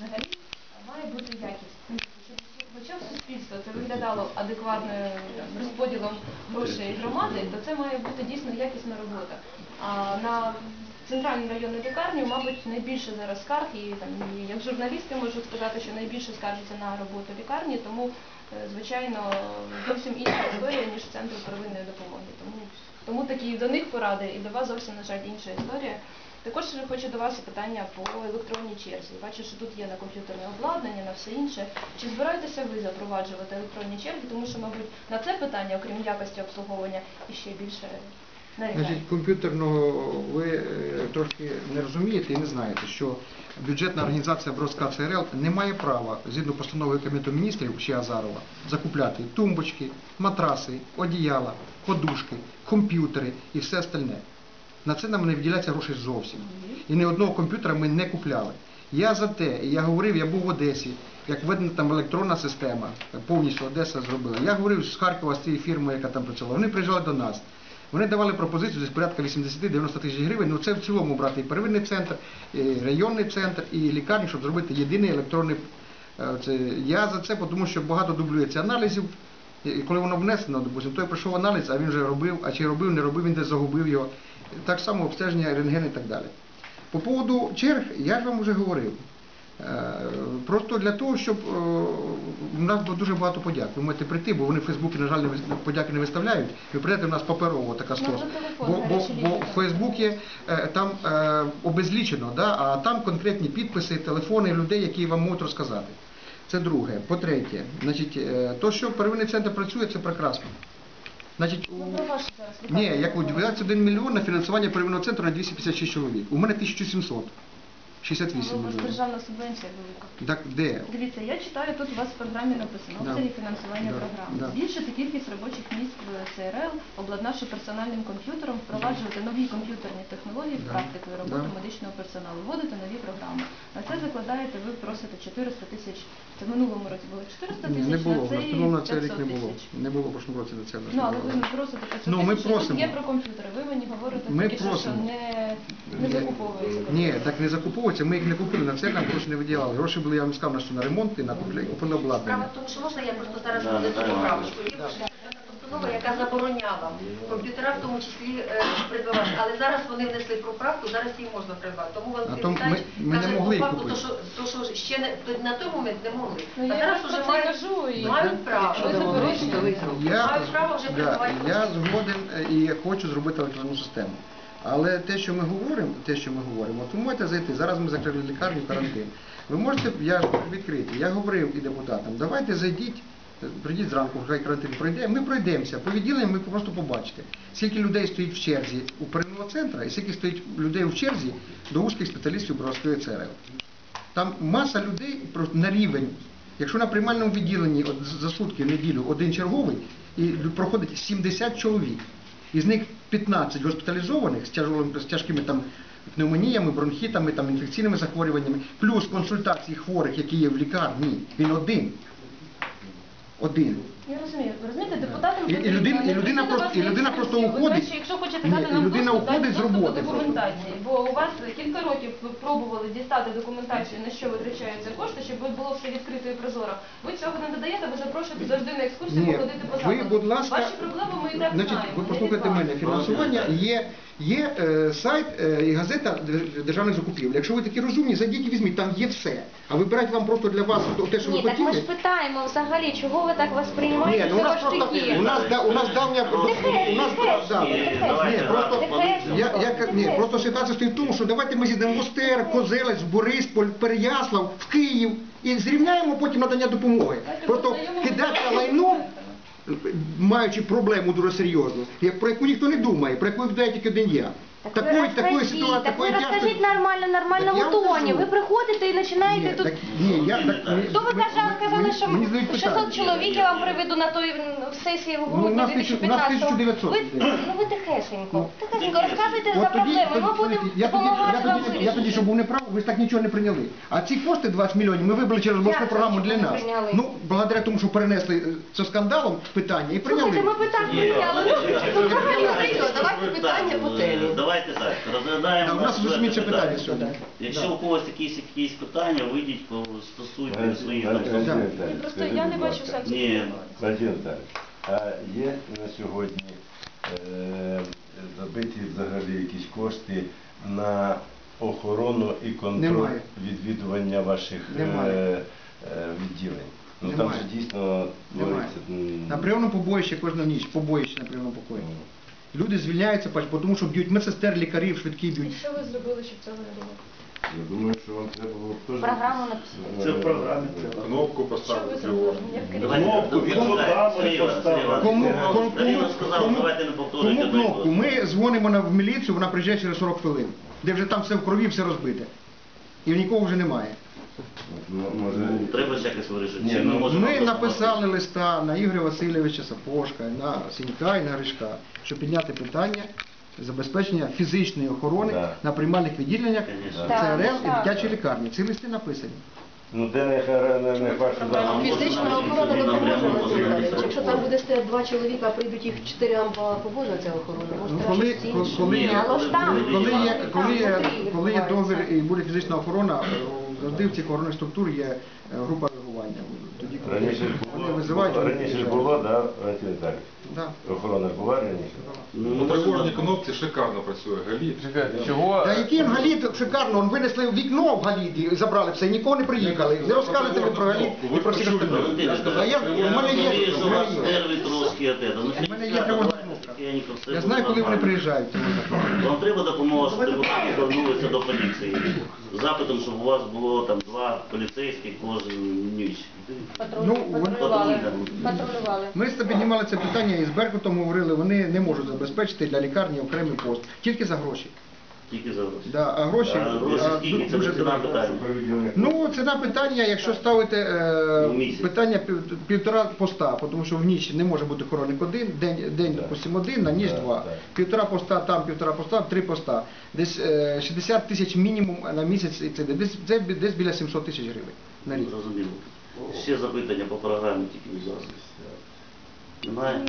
взагалі має бути якість. Щоб в очах це виглядало адекватною там, розподілом грошей громади, то це має бути дійсно якісна робота. А на центральну районну лікарню, мабуть, найбільше зараз скарг, і там і як журналісти можу сказати, що найбільше скаржаться на роботу лікарні, тому е, звичайно зовсім інша історія, ніж центр первинної допомоги. Тому тому такі до них поради і до вас зовсім на жаль інша історія. Також хочу до вас питання по електронній черзі. Бачу, що тут є на комп'ютерне обладнання, на все інше. Чи збираєтеся ви запроваджувати електронні черги? Тому що, мабуть, на це питання, окрім якості обслуговування, іще більше нарікань. Значить, комп'ютерного ви е, трошки не розумієте і не знаєте, що бюджетна організація Бродська ЦРЛ не має права, згідно постанови Кабінету міністрів ще Азарова, закупляти тумбочки, матраси, одіяла, подушки, комп'ютери і все остальне. На це нам не виділяється грошей зовсім. І ні одного комп'ютера ми не купляли. Я за те, і я говорив, я був в Одесі, як введена там електронна система, повністю Одеса зробила. Я говорив з Харкова, з цією фірмою, яка там працювала. Вони приїжджали до нас. Вони давали пропозицію десь порядка 80-90 тисяч гривень. Ну це в цілому брати і первинний центр, і районний центр, і лікарню, щоб зробити єдиний електронний. е, Це, я за це, тому що багато дублюється аналізів. І коли воно внесено, допустим, той прийшов аналіз, а він вже робив, а чи робив, не робив, він десь загубив його. Так само обстеження, рентген і так далі. По поводу черг, я ж вам вже говорив. Е, Просто для того, щоб е, у нас було дуже багато подяк. Ви можете прийти, бо вони в Фейсбуці, на жаль, подяки не виставляють. Ви прийдете, у нас паперово така сторона. Бо, бо, бо в Фейсбуці е, там обезлічено, да? а там конкретні підписи, телефони людей, які вам можуть розказати. Це друге. По-третє, значить, то, що первинний центр працює, це прекрасно. Значить. Ну, Ні, як у говоримо. 21 мільйон на фінансування первинного центру на 256 чоловік. У мене 1700. 68 Ну, У вас мільйонів. державна субвенція велика. Так де? Дивіться, я читаю, тут у вас в програмі написано Да. обсяги фінансування Да. програми. Да. Збільшити кількість робочих місць в ЦРЛ, обладнавши персональним комп'ютером, впроваджувати нові комп'ютерні технології в Да. практику і роботу Да. медичного персоналу, вводити нові програми. На це закладаєте, ви просите 400 тисяч. Це в минулому році було 400 Ні, тисяч, не було. на цей на цей рік 500 не було. тисяч. Не було в прошлому році до цього. Ну, але ви не просите 500 Ну, ми тисяч, просимо. тут є про комп'ютери. Ви мені говорите Ми тільки що, що просимо. не, не закуповується. Ні, так не закуповується, ми їх не купили, на це нам гроші не виділяли. Гроші були, я вам сказав, на що на ремонт і на купля- купівлю Справа обладнання. в тому, що можна я просто зараз Да, буду цю да. поправочку. Є постанова, яка забороняла комп'ютера, в тому числі е, придбавати. Але зараз вони внесли поправку, зараз їх можна придбати. Тому А Валентин то ми- Віталійович ми не каже, могли купити. то, що, то, що ще не, то на той момент не могли. Ну, а я зараз вже це мають, кажу і- мають право. Я, Мають право вже да, я згоден е, і хочу зробити електронну систему. Але те, що ми говоримо, те, що ми говоримо, от ви можете зайти. Зараз ми закрили лікарню, карантин. Ви можете, я відкритий, я говорив і депутатам, давайте зайдіть, прийдіть зранку, хай карантин пройде, ми пройдемося. По відділенням ви просто побачите, скільки людей стоїть в черзі у первинного центру і скільки стоїть людей в черзі до вузьких спеціалістів Боровської ЦРЛ. Там маса людей на рівень. Якщо на приймальному відділенні от за сутки в неділю один черговий і проходить 70 чоловік, із них 15 госпіталізованих з, тяжелими, з тяжкими там пневмоніями, бронхітами, там, інфекційними захворюваннями, плюс консультації хворих, які є в лікарні, він один. Один. Я розумію. Ви розумієте, депутатам І- і потрібно людина- і не людина просто- і людина просто до уходить- речі, Якщо хочете Ні, дати і нам людина доступ, дайте уходить з доступ до роботи просто. документації. Бо у вас кілька років ви пробували дістати документацію, на що витрачаються кошти, щоб було все відкрито і прозоро. Ви цього не додаєте, ви запрошуєте завжди на екскурсію Ні, походити по ви, закладу. будь ласка, Ваші проблеми ми і так значить, знаємо. ви не послухайте вас. мене, фінансування є, є е, сайт е, і газета Дер- державних закупівель. Якщо ви такі розумні, зайдіть і візьміть, там є все. А вибирати вам просто для вас то- те, що ви Ні, так ми хотіли. ж питаємо взагалі, чого ви так Ні, ну у нас просто у нас да, у нас давня у нас да, Ні, просто я, я ні, просто ситуація стоїть в тому, що давайте ми зійдемо в Остер, Козелець, Борисполь, Переяслав, в Київ і зрівняємо потім надання допомоги. Просто кидати лайном, маючи проблему дуже серйозну, про яку ніхто не думає, про яку відповідає тільки один я. Так ви Такої, такої розкажіть, ситуації, так ви такої розкажіть тяжкої- нормально, Так я нормальному вам тоні. кажу. Ви приходите і починаєте тут. ні, я, так, Хто ви казали, сказали, що мені задають 600 питання. чоловік я вам приведу на той м, сесії в Ну, у грудні нас тисячу- у нас 2015 1900 Ви, людей. ну ви тихесенько, Ну, тихесенько, розказуйте за От тоді, проблеми, тоді, ми будемо я тоді, допомагати я вам тоді, я тоді, вирішити. щоб був неправ, ви ж так нічого не прийняли. А ці кошти 20 мільйонів ми вибрали через обласну Як це програму нічого для не нас. прийняли? Ну, благодаря тому, що перенесли е, це скандалом питання і прийняли. Слухайте, ми питання прийняли. Ну, Давайте взагалі прийняли. Давайте питання по темі. Давайте так, розглядаємо. У нас інше питання сьогодні. Якщо у когось якісь якісь питання, вийдіть, по- стосуйте своїх там. Просто я не бачу сенсу. Ні. Віталійович, а є на сьогодні е, забиті взагалі якісь кошти на охорону і контроль Немає. відвідування ваших е, Немає. е, відділень? Ну там Немає. же дійсно Немає. твориться. м, На прийомному побоїщі кожну ніч, побоїще на прийомному покої. Люди звільняються, бо тому що б'ють медсестер, лікарів, швидкі І б'ють. що ви зробили, щоб цього не було? Я думаю, що вам треба було теж... Програму написати. Це в програмі треба. Кнопку Що ви поставити. зробили? Кнопку від поставили. Кому, кому, кому- кнопку? Ми дзвонимо на, в міліцію, вона приїжджає через 40 хвилин, де вже там все в крові, все розбите. І нікого вже немає. Ну, може... Ну, Треба ж якось вирішити. Ні, ну, ми можемо Ми допомогти? написали листа на Ігоря Васильовича Сапожка, на Сінька і на Гришка, щоб підняти питання забезпечення фізичної охорони Да. на приймальних відділеннях Конечно. ЦРЛ і Так. дитячій лікарні. Ці листи написані. Ну де не, не, не бачу зараз. Фізична охорона допоможе, Валентин Віталійович. Якщо там буде стояти два чоловіка, а прийдуть їх чотири амба побожна ця охорона, може Ну, коли, коли, інше. коли є, але ж там- коли є, коли є, коли є договір і буде фізична охорона, е, завжди в цих охоронних структур є е, група реагування. Тоді, коли Раніше ж вони було, визивають, вони раніше ж приїжджають. було, да, Віталійович? Да. Охорона була раніше? Ну, Ну, тривожні кнопки шикарно працює. Галіт. Чого? Та який галіт шикарно, он винесли вікно в галіті, і забрали все, і нікого не приїхали. Не розказуйте ви про галіт і про всіх остальних. А я, у мене є, розумію, що у у вас мене є. нерви трошки от этого. Ну, У мене є ребята, давайте кнопка. тихенько, Я знаю, коли вони приїжджають. Вам треба допомога, щоб ви звернулися до поліції з запитом, щоб у вас було там два поліцейських кожен ніч. Ну, вони- Патрулювали. Патрулювали. Ми з піднімали це питання і з Беркутом говорили, вони не можуть забезпечити для лікарні окремий пост, тільки за гроші. Тільки за гроші. Да, а гроші, А гроші а, скільки? Це дуже ціна дорого. питання. Ну, ціна питання, якщо ставити е, Ну, місяць. питання пів- півтора поста, тому що в ніч не може бути хоронник один, день, день Да. допустимо, один, на ніч Да, два. да. Півтора поста там, півтора поста, три поста. Десь е, 60 тисяч мінімум на місяць, і це десь, це бі- десь біля 700 тисяч гривень на рік. Зрозуміло. Ще запитання по програмі тільки зараз. Немає?